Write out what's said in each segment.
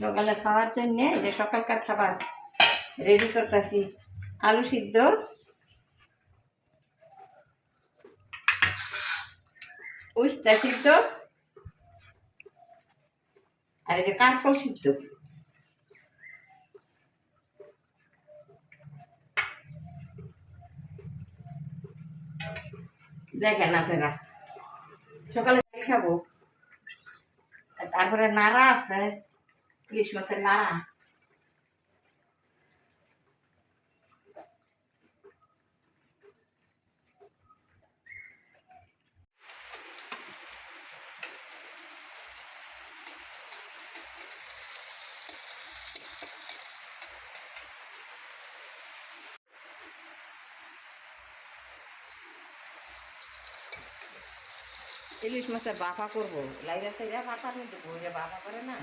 সকালে খাওয়ার জন্যে যে সকালকার খাবার রেডি করতেছি। আলু সিদ্ধ। উস্তা সিদ্ধ। আর এই যে কাঁকল সিদ্ধ। দেখেন আপনারা, সকালে খাব? তারপরে নাড়া আছে। ইলিশ মাছের নাড়া ইলিশ মাছের বাফা করব লাইরা সাইরা পাতার মধ্যে বইরে বাফা করে না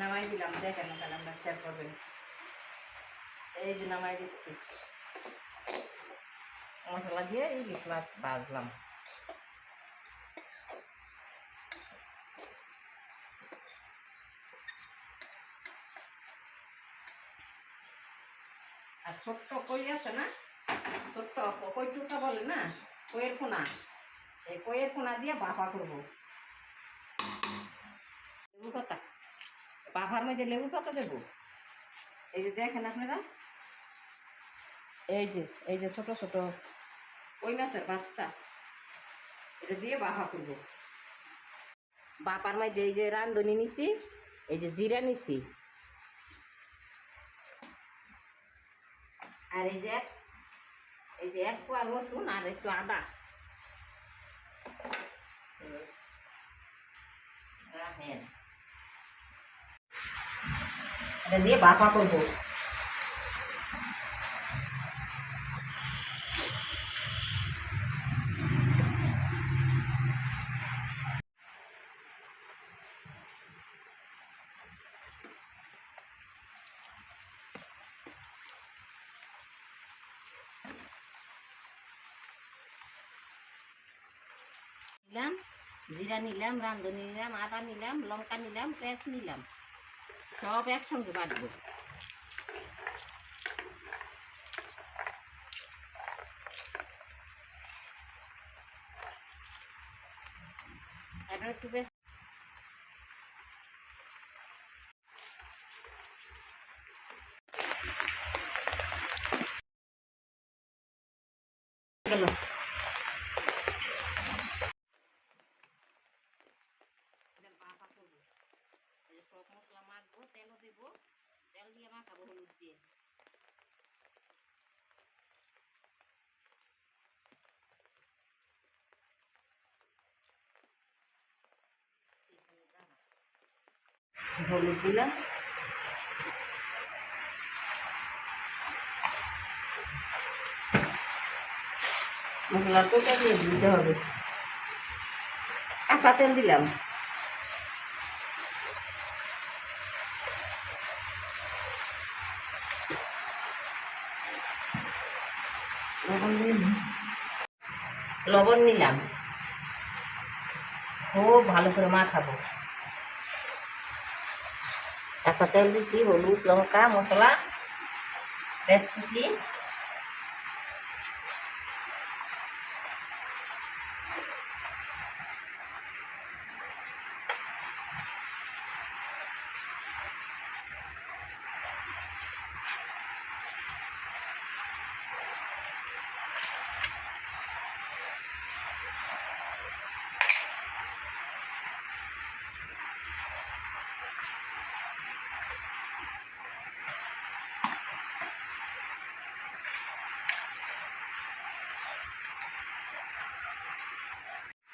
নামাই দিলাম, দেখেন তাহলে আমরা শেয়ার করবেন এই যে নামাই দিচ্ছি। মশলা দিয়ে ইলিশ মাছ ভাজলাম। আর ছোট্ট কই আছে না? ছোট্ট কই টুকা বলে না? কইয়ের কোনা। এই কইয়ের কোনা দিয়ে বাফা করব লেবু পাতা বাফার মধ্যে লেবু পাতা দেবো? এই যে দেখেন আপনারা? এই যে এই যে ছোট ছোট ওই মাছের বাচ্চা। এটা দিয়ে বাফা করব। বাপার মধ্যে এই যে রান্ধনি নিছি, এই যে জিরা নিছি। আর এই যে এই যে এক পোয়া রসুন আর একটু আদা। রাখেন। এটা দিয়ে বাফা করব নিলাম জিরা নিলাম রাঁধুনি নিলাম আদা নিলাম লঙ্কা নিলাম পেঁয়াজ নিলাম সব একসঙ্গে বাটবো এখন একটু বেশ গেল এটা বাফা করব এই যে সব মশলা মাখবো তেলও দিব তেল দিয়ে মাখাবো হলুদ দিয়ে। হলুদ দিলাম। মশলা টোটা দিয়ে দিতে হবে। কাঁচা তেল দিলাম। লবণ নিলাম। খুব ভালো করে মাখাবো। কাঁচা তেল দিছি হলুদ লঙ্কা মশলা পেঁয়াজ কুচি।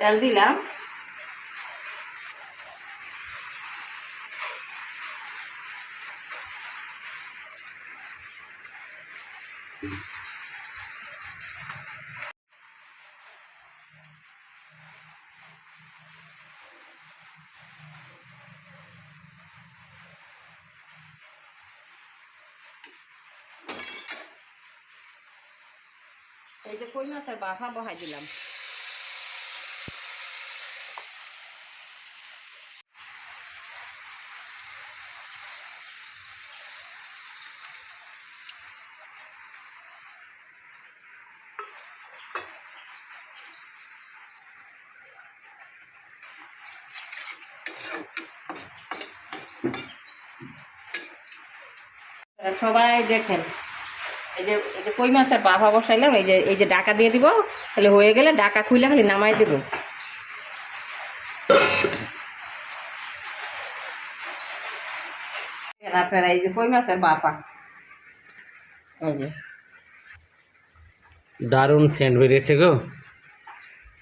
তেল দিলাম। এই যে কই মাছের বাফা হ্যাঁ, বহাই দিলাম। সবাই দেখেন। এই যে এই যে কই মাছের বাফা বসাইলাম এই যে এই যে ডাকা দিয়ে দিব তাহলে হয়ে গেলে ডাকা খুলে খালি নামাই দেব। আপনারা এই যে কই মাছের বাফা এই যে। দারুণ সেন্ট বেরিয়েছে গো।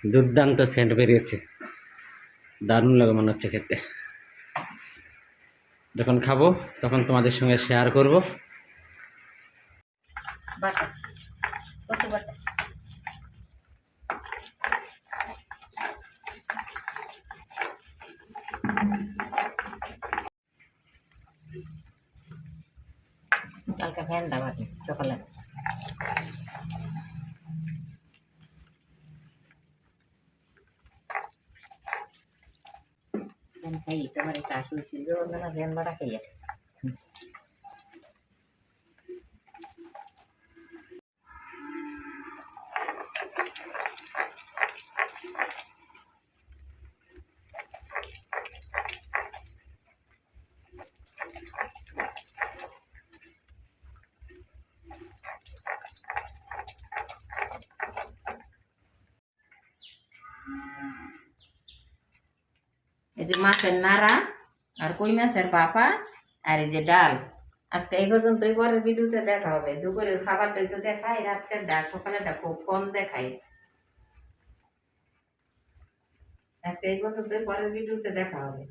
দুর্দান্ত সেন্ট বেরিয়েছে। দারুণ লাগে মনে হচ্ছে খেতে। যখন খাব তখন তোমাদের সঙ্গে শেয়ার করব। কালকে ফ্যান দাবাটি সকালে ফ্যান খাই তোমার একটা আসলে ছিল না ফ্যান যে মাছের নাড়া আর কই মাছের পাপা আর এই যে ডাল। আজকে এই পর্যন্তই, পরের ভিডিওতে দেখা হবে। দুপুরের খাবারটাই তো দেখায় রাত্রের ডাল সকালেটা খুব কম দেখায় আজকে এই পর্যন্তই, পরের ভিডিওতে দেখা হবে।